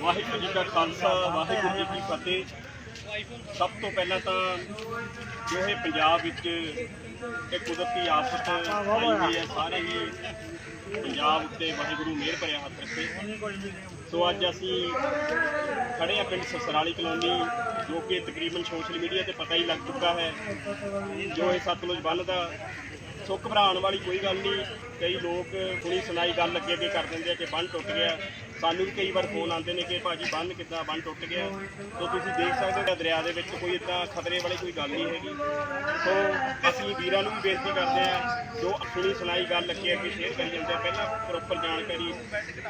ਵਾਹਿਗੁਰੂ ਜੀ ਕਾ ਖਾਲਸਾ, ਵਾਹਿਗੁਰੂ ਜੀ ਕੀ ਫਤਿਹ। ਸਭ ਤੋਂ ਪਹਿਲਾਂ ਤਾਂ ਜੋ ਇਹ ਪੰਜਾਬ ਵਿੱਚ ਇਹ ਕੁਦਰਤੀ ਆਫਤ ਆਈ ਹੋਈ ਹੈ, ਸਾਰੇ ਹੀ ਪੰਜਾਬ ਉੱਤੇ ਵਾਹਿਗੁਰੂ ਮਿਹਰ ਭਰਿਆ ਹੱਥ ਰੱਖੇ। ਸੋ ਅੱਜ ਅਸੀਂ ਖੜੇ ਆ ਪਿੰਡ ਸਸਰਾਲੀ ਕਲੋਨੀ, ਜੋ ਕਿ ਤਕਰੀਬਨ ਸੋਸ਼ਲ ਮੀਡੀਆ ਤੇ ਪਤਾ ਹੀ ਲੱਗ ਚੁੱਕਾ ਹੈ ਜੋ ਇਹ ਸਤਲੁਜ ਬੰਨ੍ਹ ਦਾ ਸੋ ਘਬਰਾਉਣ ਵਾਲੀ ਕੋਈ ਗੱਲ ਨਹੀਂ। ਕਈ ਲੋਕ ਹੁਣੀ ਸੁਣਾਈ ਗੱਲ ਅੱਗੇ ਅੱਗੇ ਕਰ ਦਿੰਦੇ ਆ ਕਿ ਬੰਨ ਟੁੱਟ ਗਿਆ। ਸਾਨੂੰ ਵੀ ਕਈ ਵਾਰ ਫੋਨ ਆਉਂਦੇ ਨੇ ਕਿ ਭਾਜੀ ਬੰਨ ਕਿੱਦਾਂ, ਬੰਨ ਟੁੱਟ ਗਿਆ। ਸੋ ਤੁਸੀਂ ਦੇਖ ਸਕਦੇ ਹੋ ਦਰਿਆ ਦੇ ਵਿੱਚ ਕੋਈ ਇਦਾਂ ਖਤਰੇ ਵਾਲੀ ਕੋਈ ਗੱਲ ਨਹੀਂ ਹੈਗੀ। ਸੋ ਅਸੀਂ ਵੀਰਾਂ ਨੂੰ ਵੀ ਬੇਨਤੀ ਕਰਦੇ ਹਾਂ, ਜੋ ਆਪਣੀ ਸੁਣਾਈ ਗੱਲ ਅੱਗੇ ਅੱਗੇ ਸ਼ੇਅਰ ਕਰੀ ਜਾਂਦੇ ਆ, ਪਹਿਲਾਂ ਪ੍ਰੋਪਰ ਜਾਣਕਾਰੀ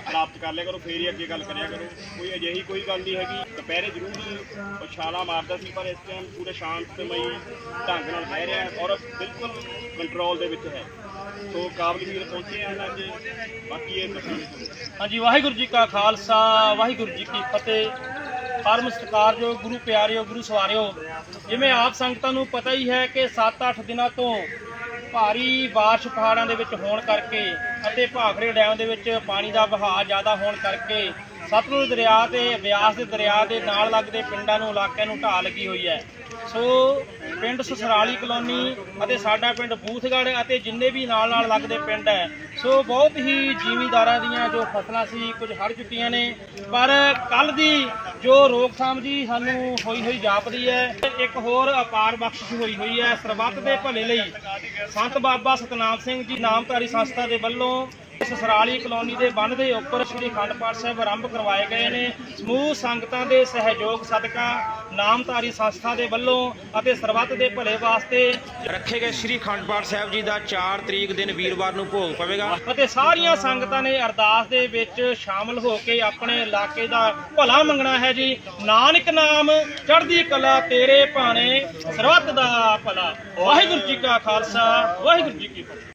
ਪ੍ਰਾਪਤ ਕਰ ਲਿਆ ਕਰੋ, ਫੇਰ ਹੀ ਅੱਗੇ ਗੱਲ ਕਰਿਆ ਕਰੋ। ਕੋਈ ਅਜਿਹੀ ਕੋਈ ਗੱਲ ਨਹੀਂ ਹੈਗੀ। ਦੁਪਹਿਰੇ ਜ਼ਰੂਰ ਛਾਲਾ ਮਾਰਦਾ ਸੀ, ਪਰ ਇਸ ਟਾਈਮ ਪੂਰੇ ਸ਼ਾਂਤਮਈ ਢੰਗ ਨਾਲ ਬਹਿ ਰਿਹਾ ਹੈ ਔਰ ਬਿਲਕੁਲ ਕੰਟਰੋਲ ਦੇ ਵਿੱਚ ਹੈ। ਸੋ ਕਾਬਲ ਵੀਰ ਪਹੁੰਚੇ ਹਨ ਅੱਜ। ਬਾਕੀ ਇਹ ਦੱਸਣਗੇ ਹਾਂਜੀ, ਵਾਹਿਗੁਰੂ ਜੀ ਕਾ ਕਾ ਖਾਲਸਾ, ਵਾਹਿਗੁਰੂ ਜੀ ਕੀ ਫਤਿਹ। ਪਰਮ ਸਤਿਕਾਰਯੋਗ ਗੁਰੂ ਪਿਆਰਿਓ, ਗੁਰੂ ਸਵਾਰਿਓ, ਜਿਵੇਂ ਆਪ ਸੰਗਤਾਂ ਨੂੰ ਪਤਾ ਹੀ ਹੈ ਕਿ 7-8 ਦਿਨਾਂ ਤੋਂ ਭਾਰੀ ਬਾਰਿਸ਼ ਪਹਾੜਾਂ ਦੇ ਵਿੱਚ ਹੋਣ ਕਰਕੇ ਅਤੇ ਭਾਖੜੇ ਡੈਮ ਦੇ ਵਿੱਚ ਪਾਣੀ ਦਾ ਵਹਾਅ ਜ਼ਿਆਦਾ ਹੋਣ ਕਰਕੇ ਸਤਲੁਜ ਦਰਿਆ ਤੇ ਬਿਆਸ ਦੇ ਦਰਿਆ ਦੇ ਨਾਲ ਲੱਗਦੇ ਪਿੰਡਾਂ ਨੂੰ, ਇਲਾਕਿਆਂ ਨੂੰ ਢਾਹ ਲੱਗੀ ਹੋਈ ਹੈ। ਸੋ ਪਿੰਡ ਸਸਰਾਲੀ ਕਲੋਨੀ ਅਤੇ ਸਾਡਾ ਪਿੰਡ ਬੂਥਗੜ੍ਹ ਅਤੇ ਜਿੰਨੇ ਵੀ ਨਾਲ ਨਾਲ ਲੱਗਦੇ ਪਿੰਡ ਹੈ ਸੋ ਬਹੁਤ ਹੀ ਜ਼ਿਮੀਂਦਾਰਾਂ ਦੀਆਂ ਜੋ ਫਸਲਾਂ ਸੀ, ਕੁਝ ਹੜ ਚੁੱਕੀਆਂ ਨੇ। ਪਰ ਕੱਲ ਦੀ ਜੋ ਰੋਕਥਾਮ ਜੀ ਸਾਨੂੰ ਹੋਈ ਹੋਈ ਜਾਪਦੀ ਹੈ, ਇੱਕ ਹੋਰ ਅਪਾਰ ਬਖਸ਼ਿਸ਼ ਹੋਈ ਹੋਈ ਹੈ। ਸਰਬੱਤ ਦੇ ਭਲੇ ਲਈ ਸੰਤ ਬਾਬਾ ਸਤਨਾਮ ਸਿੰਘ ਜੀ, ਨਾਮਧਾਰੀ ਸੰਸਥਾ ਦੇ ਵੱਲੋਂ ਸਸਰਾਲੀ ਕਲੋਨੀ ਦੇ ਬੰਨ ਦੇ ਉੱਪਰ ਸ੍ਰੀ ਅਖੰਡ ਪਾਠ ਸਾਹਿਬ ਆਰੰਭ ਕਰਵਾਏ ਗਏ ਨੇ। ਸਮੂਹ ਸੰਗਤਾਂ ਦੇ ਸਹਿਯੋਗ ਸਦਕਾ ਨਾਮਧਾਰੀ ਸੰਸਥਾ ਦੇ ਵੱਲੋਂ ਅਤੇ ਸਰਬੱਤ ਦੇ ਭਲੇ ਵਾਸਤੇ ਰੱਖੇ ਗਏ ਸ੍ਰੀ ਅਖੰਡ ਪਾਠ ਸਾਹਿਬ ਜੀ ਦਾ 4 ਤਰੀਕ ਦਿਨ ਵੀਰਵਾਰ ਨੂੰ ਭੋਗ ਪਵੇਗਾ। ਅਤੇ ਸਾਰੀਆਂ ਸੰਗਤਾਂ ਨੇ ਅਰਦਾਸ ਦੇ ਵਿੱਚ ਸ਼ਾਮਲ ਹੋ ਕੇ ਆਪਣੇ ਇਲਾਕੇ ਦਾ ਭਲਾ ਮੰਗਣਾ ਹੈ ਜੀ। ਨਾਨਕ ਨਾਮ ਚੜ੍ਹਦੀ ਕਲਾ ਤੇਰੇ ਭਾਣੇ ਸਰਬੱਤ ਦਾ ਭਲਾ। ਵਾਹਿਗੁਰੂ ਜੀ ਕਾ ਖਾਲਸਾ ਵਾਹਿਗੁਰੂ ਜੀ ਕੀ ਫਤਿਹ।